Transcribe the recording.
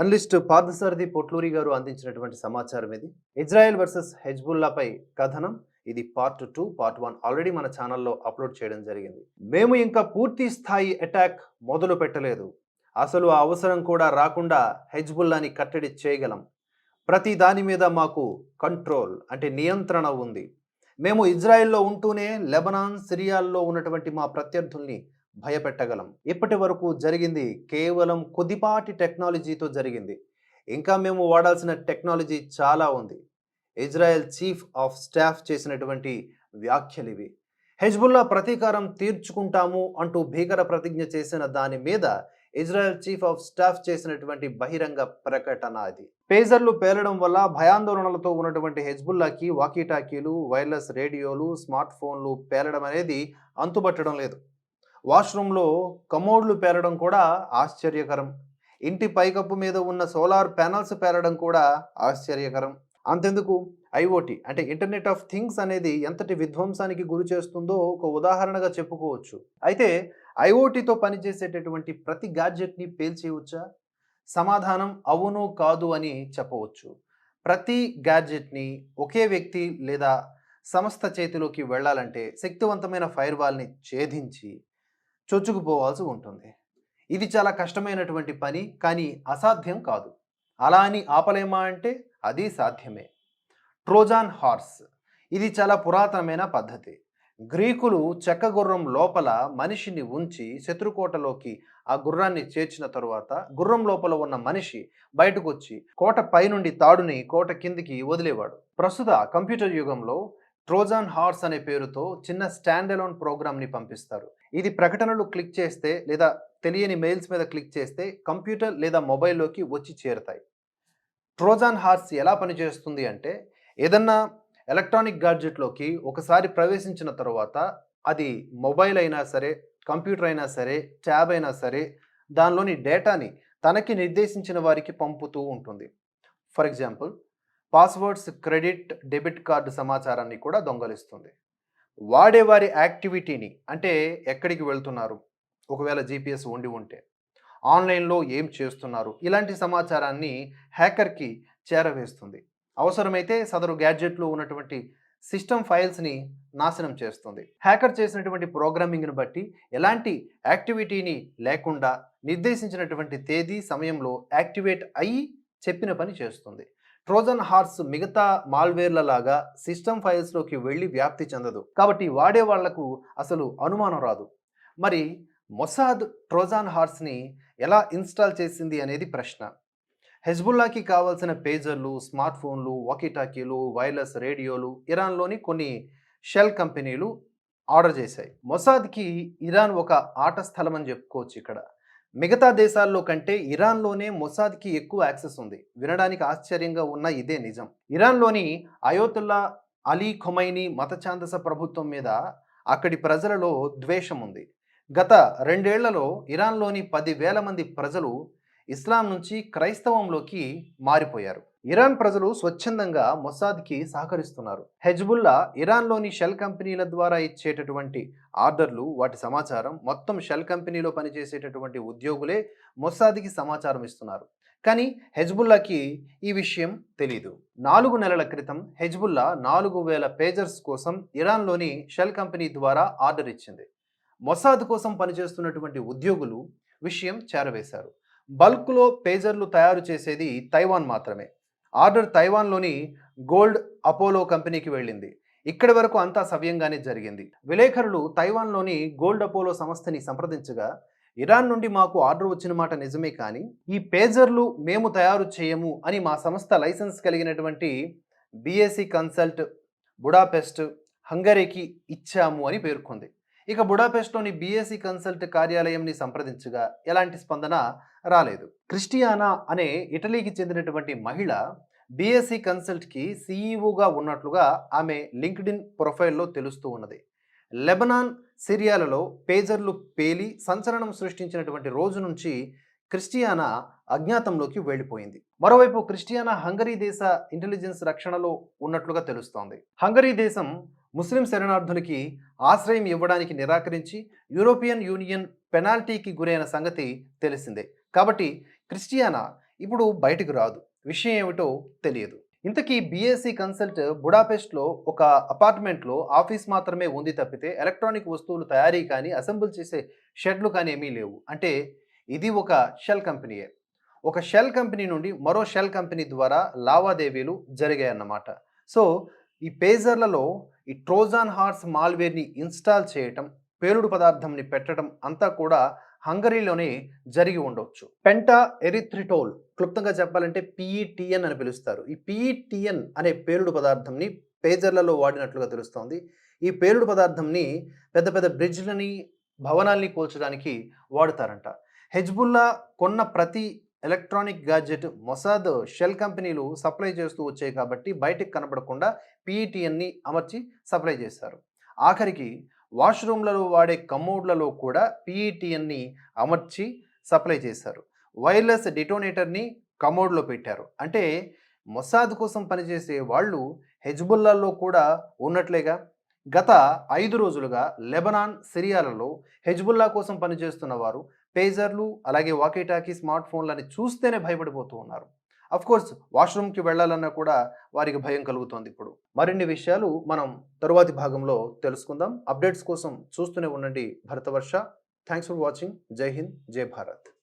Analyst Parthasarathi Potluri గారు అందించినటువంటి సమాచారం ఇది. ఇజ్రాయెల్ వర్సెస్ హెజ్బుల్లాపై కథనం. ఇది part two part one already మన ఛానల్లో అప్లోడ్ చేయడం జరిగింది. మేము ఇంకా పూర్తి స్థాయి అటాక్ మొదలు పెట్టలేదు. అసలు ఆ అవసరం కూడా రాకుండా హెజ్బుల్లాని కట్టడి చేయగలం. ప్రతి దాని మీద మాకు కంట్రోల్ అంటే నియంత్రణ ఉంది. మేము ఇజ్రాయెల్లో ఉంటూనే లెబనాన్ సిరియాల్లో ఉన్నటువంటి మా ప్రత్యర్థుల్ని భయపెట్టగలం. ఇప్పటి వరకు జరిగింది కేవలం కొద్దిపాటి టెక్నాలజీతో జరిగింది. ఇంకా మేము వాడాల్సిన టెక్నాలజీ చాలా ఉంది. ఇజ్రాయెల్ చీఫ్ ఆఫ్ స్టాఫ్ చేసినటువంటి వ్యాఖ్యలు ఇవి. హెజ్బుల్లా ప్రతీకారం తీర్చుకుంటాము అంటూ భీకర ప్రతిజ్ఞ చేసిన దాని మీద ఇజ్రాయెల్ చీఫ్ ఆఫ్ స్టాఫ్ చేసినటువంటి బహిరంగ ప్రకటన అది. పేజర్లు పేలడం వల్ల భయాందోళనలతో ఉన్నటువంటి హెజ్బుల్లాకి వాకీటాకీలు వైర్లెస్ రేడియోలు స్మార్ట్ ఫోన్లు పేలడం అనేది అంతుబట్టడం లేదు. వాష్రూమ్లో కమోడ్లు పేరడం కూడా ఆశ్చర్యకరం. ఇంటి పైకప్పు మీద ఉన్న సోలార్ ప్యానల్స్ పేరడం కూడా ఆశ్చర్యకరం. అంతెందుకు? ఐఓటి అంటే ఇంటర్నెట్ ఆఫ్ థింగ్స్ అనేది ఎంతటి విధ్వంసానికి గురి చేస్తుందో ఒక ఉదాహరణగా చెప్పుకోవచ్చు. అయితే ఐఓటీతో పనిచేసేటటువంటి ప్రతి గ్యాడ్జెట్ని పేల్చేయవచ్చా సమాధానం అవును కాదు అని చెప్పవచ్చు. ప్రతి గ్యాడ్జెట్ని ఒకే వ్యక్తి లేదా సంస్థ చేతిలోకి వెళ్ళాలంటే శక్తివంతమైన ఫైర్వాల్ని ఛేదించి చొచ్చుకుపోవాల్సి ఉంటుంది ఇది చాలా కష్టమైనటువంటి పని కానీ అసాధ్యం కాదు. అలా అని ఆపలేమా అంటే అది సాధ్యమే. Trojan horse. ఇది చాలా పురాతనమైన పద్ధతి. గ్రీకులు చెక్క గుర్రం లోపల మనిషిని ఉంచి శత్రుకోటలోకి ఆ గుర్రాన్ని చేర్చిన తరువాత గుర్రం లోపల ఉన్న మనిషి బయటకు వచ్చి కోట పైనుండి తాడుని కోట కిందికి వదిలేవాడు. ప్రస్తుత కంప్యూటర్ యుగంలో ట్రోజాన్ హార్స్ అనే పేరుతో చిన్న స్టాండ్ అలోన్ ప్రోగ్రామ్ని పంపిస్తారు. ఇది ప్రకటనలు క్లిక్ చేస్తే లేదా తెలియని మెయిల్స్ మీద క్లిక్ చేస్తే కంప్యూటర్ లేదా మొబైల్లోకి వచ్చి చేరుతాయి. ట్రోజాన్ హార్స్ ఎలా పనిచేస్తుంది అంటే ఏదన్నా ఎలక్ట్రానిక్ గాడ్జెట్లోకి ఒకసారి ప్రవేశించిన తర్వాత అది మొబైల్ అయినా సరే కంప్యూటర్ అయినా సరే ట్యాబ్ అయినా సరే దానిలోని డేటాని తనకి నిర్దేశించిన వారికి పంపుతూ ఉంటుంది. For example passwords credit debit card సమాచారాన్ని కూడా దొంగలిస్తుంది. వాడేవారి యాక్టివిటీని అంటే ఎక్కడికి వెళ్తున్నారు? ఒకవేళ జీపీఎస్ ఉండి ఉంటే. ఆన్లైన్లో ఏం చేస్తున్నారు? ఇలాంటి సమాచారాన్ని హ్యాకర్కి చేరవేస్తుంది. అవసరమైతే సదరు గ్యాడ్జెట్లో ఉన్నటువంటి సిస్టమ్ ఫైల్స్ని నాశనం చేస్తుంది. హ్యాకర్ చేసినటువంటి ప్రోగ్రామింగ్ను బట్టి ఎలాంటి యాక్టివిటీని లేకుండా నిర్దేశించినటువంటి తేదీ సమయంలో యాక్టివేట్ అయ్యి చెప్పిన పని చేస్తుంది. ట్రోజన్ హార్స్ మిగతా మాల్వేర్ల లాగా సిస్టమ్ ఫైల్స్లోకి వెళ్ళి వ్యాప్తి చెందదు. కాబట్టి వాడే వాళ్ళకు అసలు అనుమానం రాదు. మరి మొసాద్ ట్రోజాన్ హార్స్ని ఎలా ఇన్స్టాల్ చేసింది అనేది ప్రశ్న. హెజ్బుల్లాకి కావాల్సిన పేజర్లు స్మార్ట్ ఫోన్లు వాకీటాకీలు వైర్లెస్ రేడియోలు ఇరాన్లోని కొన్ని షెల్ కంపెనీలు ఆర్డర్ చేశాయి. మొసాద్కి ఇరాన్ ఒక ఆట స్థలం అని చెప్పుకోవచ్చు ఇక్కడ. మిగతా దేశాల్లో కంటే ఇరాన్లోనే మొసాద్కి ఎక్కువ యాక్సెస్ ఉంది. వినడానికి ఆశ్చర్యంగా ఉన్న ఇదే నిజం. ఇరాన్లోని అయోతుల్లా అలీ ఖొమైనీ మతఛాందస ప్రభుత్వం మీద అక్కడి ప్రజలలో ద్వేషం ఉంది. గత రెండేళ్ళలో ఇరాన్లోని పదివేల మంది ప్రజలు ఇస్లాం నుంచి క్రైస్తవంలోకి మారిపోయారు. ఇరాన్ ప్రజలు స్వచ్ఛందంగా మొసాద్కి సహకరిస్తున్నారు. హెజ్బుల్లా ఇరాన్లోని షెల్ కంపెనీల ద్వారా ఇచ్చేటటువంటి ఆర్డర్లు వాటి సమాచారం మొత్తం షెల్ కంపెనీలో పనిచేసేటటువంటి ఉద్యోగులే మొసాద్కి సమాచారం ఇస్తున్నారు. కానీ హెజ్బుల్లాకి ఈ విషయం తెలీదు. నాలుగు నెలల క్రితం హెజ్బుల్లా నాలుగు వేల పేజర్స్ కోసం ఇరాన్లోని షెల్ కంపెనీ ద్వారా ఆర్డర్ ఇచ్చింది. మొసాద్ కోసం పనిచేస్తున్నటువంటి ఉద్యోగులు విషయం చేరవేశారు. బల్క్లో పేజర్లు తయారు చేసేది తైవాన్ మాత్రమే. ఆర్డర్ తైవాన్లోని గోల్డ్ అపోలో కంపెనీకి వెళ్ళింది. ఇక్కడి వరకు అంతా సవ్యంగానే జరిగింది. విలేకరులు తైవాన్లోని గోల్డ్ అపోలో సంస్థని సంప్రదించగా ఇరాన్ నుండి మాకు ఆర్డర్ వచ్చిన మాట నిజమే కానీ ఈ పేజర్లు మేము తయారు చేయము అని మా సంస్థ లైసెన్స్ కలిగినటువంటి బిఎస్సి కన్సల్ట్ బుడాపెస్ట్ హంగరీకి ఇచ్చాము అని పేర్కొంది. ఇక బుడాపెస్ట్లోని బీఎస్సీ కన్సల్ట్ కార్యాలయంని సంప్రదించగా ఎలాంటి స్పందన రాలేదు. క్రిస్టియానా అనే ఇటలీకి చెందినటువంటి మహిళ బీఎస్సీ కన్సల్ట్కి సీఈఓగా ఉన్నట్లుగా ఆమె లింక్డ్ఇన్ ప్రొఫైల్లో తెలుస్తూ ఉన్నది. లెబనాన్ సిరియాలలో పేజర్లు పేలి సంచలనం సృష్టించినటువంటి రోజు నుంచి క్రిస్టియానా అజ్ఞాతంలోకి వెళ్ళిపోయింది. మరోవైపు క్రిస్టియానా హంగరీ దేశ ఇంటెలిజెన్స్ రక్షణలో ఉన్నట్లుగా తెలుస్తోంది. హంగరీ దేశం ముస్లిం శరణార్థులకి ఆశ్రయం ఇవ్వడానికి నిరాకరించి యూరోపియన్ యూనియన్ పెనాల్టీకి గురైన సంగతి తెలిసిందే. కాబట్టి క్రిస్టియానా ఇప్పుడు బయటకు రాదు. విషయం ఏమిటో తెలియదు. ఇంతకీ బీఎస్సీ కన్సల్ట్ బుడాపెస్ట్లో ఒక అపార్ట్మెంట్లో ఆఫీస్ మాత్రమే ఉంది తప్పితే ఎలక్ట్రానిక్ వస్తువులు తయారీ కానీ అసెంబుల్ చేసే షెడ్లు కానీ ఏమీ లేవు. అంటే ఇది ఒక షెల్ కంపెనీయే. ఒక షెల్ కంపెనీ నుండి మరో షెల్ కంపెనీ ద్వారా లావాదేవీలు జరిగాయన్నమాట. సో ఈ పేజర్లలో ఈ ట్రోజాన్ హార్స్ మాల్వేర్ని ఇన్స్టాల్ చేయటం పేలుడు పదార్థంని పెట్టడం అంతా కూడా హంగరీలోనే జరిగి ఉండొచ్చు. పెంటా ఎరిథ్రిటోల్ క్లుప్తంగా చెప్పాలంటే పిఈటిఎన్ అని పిలుస్తారు. ఈ పిఈటిఎన్ అనే పేలుడు పదార్థంని పేజర్లలో వాడినట్లుగా తెలుస్తోంది. ఈ పేలుడు పదార్థంని పెద్ద పెద్ద బ్రిడ్జ్లని భవనాల్ని కూల్చడానికి వాడుతారంట. హెజ్బుల్లా కొన్న ప్రతి ఎలక్ట్రానిక్ గ్యాడ్జెట్ మొసాద్ షెల్ కంపెనీలు సప్లై చేస్తూ వచ్చాయి కాబట్టి బయటకు కనపడకుండా పిఈటిఎన్ని అమర్చి సప్లై చేస్తారు ఆఖరికి వాష్రూమ్లలో వాడే కమోడ్లలో కూడా పీఈటీఎన్ని అమర్చి సప్లై చేశారు. వైర్లెస్ డిటోనేటర్ని కమోడ్లో పెట్టారు. అంటే మొసాద్ కోసం పనిచేసే వాళ్ళు హెజ్బుల్లాలో కూడా ఉన్నట్లేగా గత ఐదు రోజులుగా లెబనాన్ సిరియాలలో హెజ్బుల్లా కోసం పనిచేస్తున్న వారు పేజర్లు అలాగే వాకీటాకీ స్మార్ట్ ఫోన్లని చూస్తేనే భయపడిపోతూ ఉన్నారు. కోర్స్ వాష్రూమ్కి వెళ్ళాలన్నా కూడా వారికి భయం కలుగుతోంది ఇప్పుడు. మరిన్ని విషయాలు మనం తరువాతి భాగంలో తెలుసుకుందాం. అప్డేట్స్ కోసం చూస్తూనే ఉండండి భరతవర్ష. థ్యాంక్స్ ఫర్ వాచింగ్ జై హింద్ జై భారత్